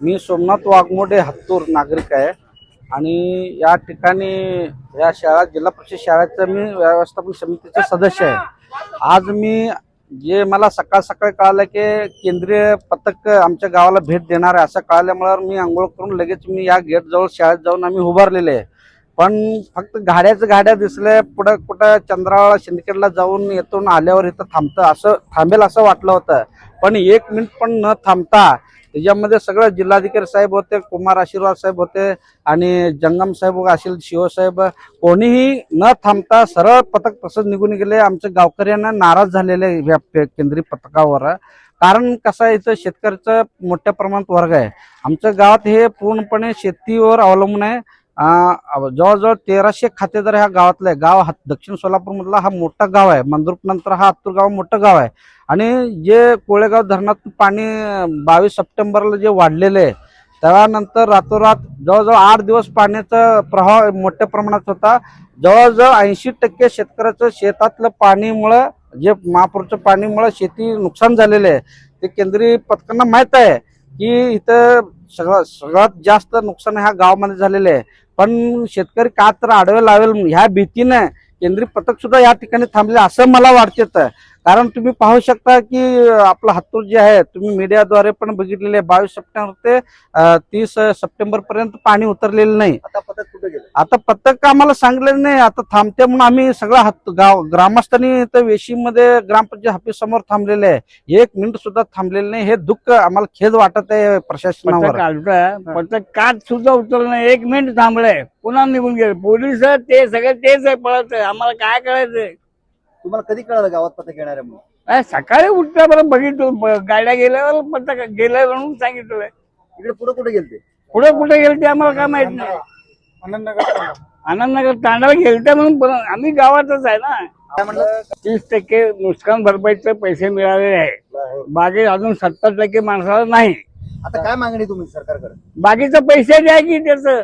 मी सोमनाथ वाघमोडे हत्तूर नागरिक आहे. आणि या ठिकाणी या शाळा जिल्हा परिषद शाळेचं मी व्यवस्थापन समितीचे सदस्य आहे. आज मी जे मला सकाळ सकाळी कळालं की केंद्रीय पथक आमच्या गावाला भेट देणार आहे असं कळाल्यामुळे मी आंघोळ करून लगेच मी या गेट जवळ शाळेत जाऊन आम्ही उभारलेले आहे. पण फक्त गाड्याच गाड्या दिसल्या पुढं कुठं चंद्राळा सिंदखेडला जाऊन येथून आल्यावर इथं थांबतं असं थांबेल असं वाटलं होतं. पण एक मिनिट पण न थांबता त्याच्यामध्ये सगळं जिल्हाधिकारी साहेब होते कुमार आशीर्वाद साहेब होते आणि जंगम साहेब असेल शिवसाहेब कोणीही न थांबता सरळ पथक तसंच निघून गेले. आमच्या गावकऱ्यांना नाराज झालेले या पे- केंद्रीय पथकावर. कारण कसं आहे इथं शेतकऱ्याचं मोठ्या प्रमाणात वर्ग आहे. आमच्या गावात हे पूर्णपणे शेतीवर अवलंबून आहे. जवळजवळ तेराशे खातेदार ह्या गावातलं आहे गाव हा दक्षिण सोलापूर मधला हा मोठा गाव आहे. मंद्रुप नंतर हा हत्तूर गाव मोठं गाव आहे. आणि जे कोळेगाव धरणातून पाणी बावीस सप्टेंबरला जे वाढलेलं आहे त्यानंतर रातोरात जवळजवळ आठ दिवस पाण्याचा प्रवाह मोठ्या प्रमाणात होता. जवळजवळ ऐंशी टक्के शेतकऱ्याचं शेतातलं पाणीमुळं जे महापूरचं पाणीमुळं शेती नुकसान झालेलं आहे. ते केंद्रीय पथकांना माहीत आहे. की इथं सगळं सगळ्यात जास्त नुकसान ह्या गावामध्ये झालेलं आहे. पण शेतकरी का तर आडवे लावेल ह्या भीतीने केंद्रीय पथक सुद्धा या ठिकाणी थांबले असं मला वाटतं. कारण तुम्ही पाहू शकता की आपलं हत्तूर जे आहे तुम्ही मीडियाद्वारे पण बघितलेले आहे बावीस सप्टेंबर ते तीस सप्टेंबर पर्यंत पाणी उतरलेलं नाही. आता पथक कुठे गेलं? आता पथक आम्हाला सांगलेलं नाही आता थांबते म्हणून आम्ही सगळं हात गाव ग्रामस्थांनी तर वेशीमध्ये ग्रामपंचायत ऑफिस समोर थांबलेले आहे. एक मिनिट सुद्धा थांबलेलं नाही. हे दुःख आम्हाला खेद वाटत आहे प्रशासनावर. पथक काच सुद्धा उतरलं नाही. एक मिनिट थांबलंय. पुन्हा निघून गेले. पोलीस ते सगळे तेच आहे पळत आहे. आम्हाला काय करायचंय? तुम्हाला कधी कळालं गावात पथक येणार आहे म्हणून? काय सकाळी उठल्याबरोबर बघितलं ब- गाड्या गेल्यावर पथक गेलं म्हणून सांगितलं. इकडे पुढे कुठे गेलते? पुढे कुठे गेलं ते आम्हाला काय माहीत नाही. आनंदनगर तांडाला गेलते म्हणून पण आम्ही गावातच आहे ना. काय म्हणलं तीस टक्के नुकसान भरपाईचे पैसे मिळालेले आहे. बाकी अजून सत्तर टक्के माणसाला नाही. आता काय मागणी तुम्ही सरकारकडे? बाकीचे पैसे द्या की त्याचं.